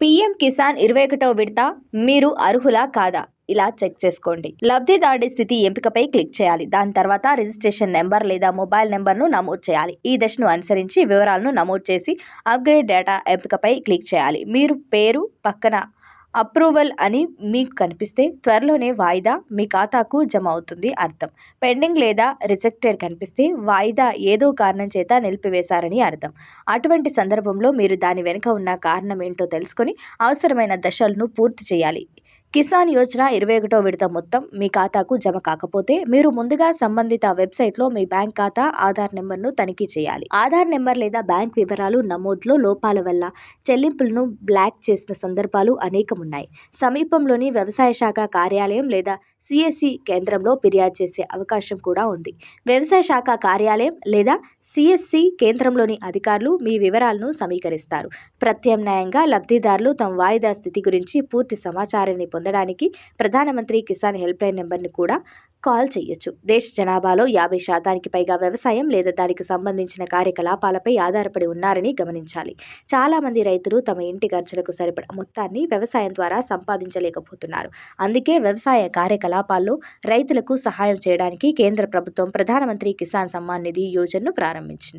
PM Kisan ఇరవై ఒకటో విడత మీరు అర్హులా కాదా? ఇలా చెక్ చేసుకోండి. లబ్ధిదారుడి స్థితి ఎంపికపై క్లిక్ చేయాలి. దాని తర్వాత రిజిస్ట్రేషన్ నెంబర్ లేదా మొబైల్ నెంబర్ను నమోదు చేయాలి. ఈ దశను అనుసరించి వివరాలను నమోదు చేసి అప్గ్రేడ్ డేటా ఎంపికపై క్లిక్ చేయాలి. మీరు పేరు పక్కన అప్రూవల్ అని మీకు కనిపిస్తే త్వరలోనే వాయిదా మీ ఖాతాకు జమ అవుతుంది అర్థం. పెండింగ్ లేదా రిజెక్టెడ్ కనిపిస్తే వాయిదా ఏదో కారణం చేత నిలిపివేశారని అర్థం. అటువంటి సందర్భంలో మీరు దాని వెనుక ఉన్న కారణం ఏంటో తెలుసుకొని అవసరమైన దశలను పూర్తి చేయాలి. కిసాన్ యోజన ఇరవై ఒకటో విడత మొత్తం మీ ఖాతాకు జమ కాకపోతే మీరు ముందుగా సంబంధిత వెబ్సైట్లో మీ బ్యాంక్ ఖాతా ఆధార్ నెంబర్ను తనిఖీ చేయాలి. ఆధార్ నెంబర్ లేదా బ్యాంక్ వివరాలు నమోదులో లోపాల వల్ల చెల్లింపులను బ్లాక్ చేసిన సందర్భాలు అనేకం ఉన్నాయి సమీపంలోని వ్యవసాయ శాఖ కార్యాలయం లేదా సిఎస్సి కేంద్రంలో ఫిర్యాదు చేసే అవకాశం కూడా ఉంది. వ్యవసాయ శాఖ కార్యాలయం లేదా సిఎస్సి కేంద్రంలోని అధికారులు మీ వివరాలను సమీకరిస్తారు. ప్రత్యామ్నాయంగా లబ్ధిదారులు తమ వాయిదా స్థితి గురించి పూర్తి సమాచారాన్ని పొందడానికి ప్రధానమంత్రి కిసాన్ హెల్ప్ లైన్ నెంబర్ను కూడా కాల్ చేయొచ్చు. దేశ జనాభాలో యాభై శాతానికి పైగా వ్యవసాయం లేదా దానికి సంబంధించిన కార్యకలాపాలపై ఆధారపడి ఉన్నారని గమనించాలి. చాలామంది రైతులు తమ ఇంటి ఖర్చులకు సరిపడ మొత్తాన్ని వ్యవసాయం ద్వారా సంపాదించలేకపోతున్నారు. అందుకే వ్యవసాయ కార్యకలాపాల్లో రైతులకు సహాయం చేయడానికి కేంద్ర ప్రభుత్వం ప్రధానమంత్రి కిసాన్ సమ్మాన్ నిధి యోజనను ప్రారంభించింది.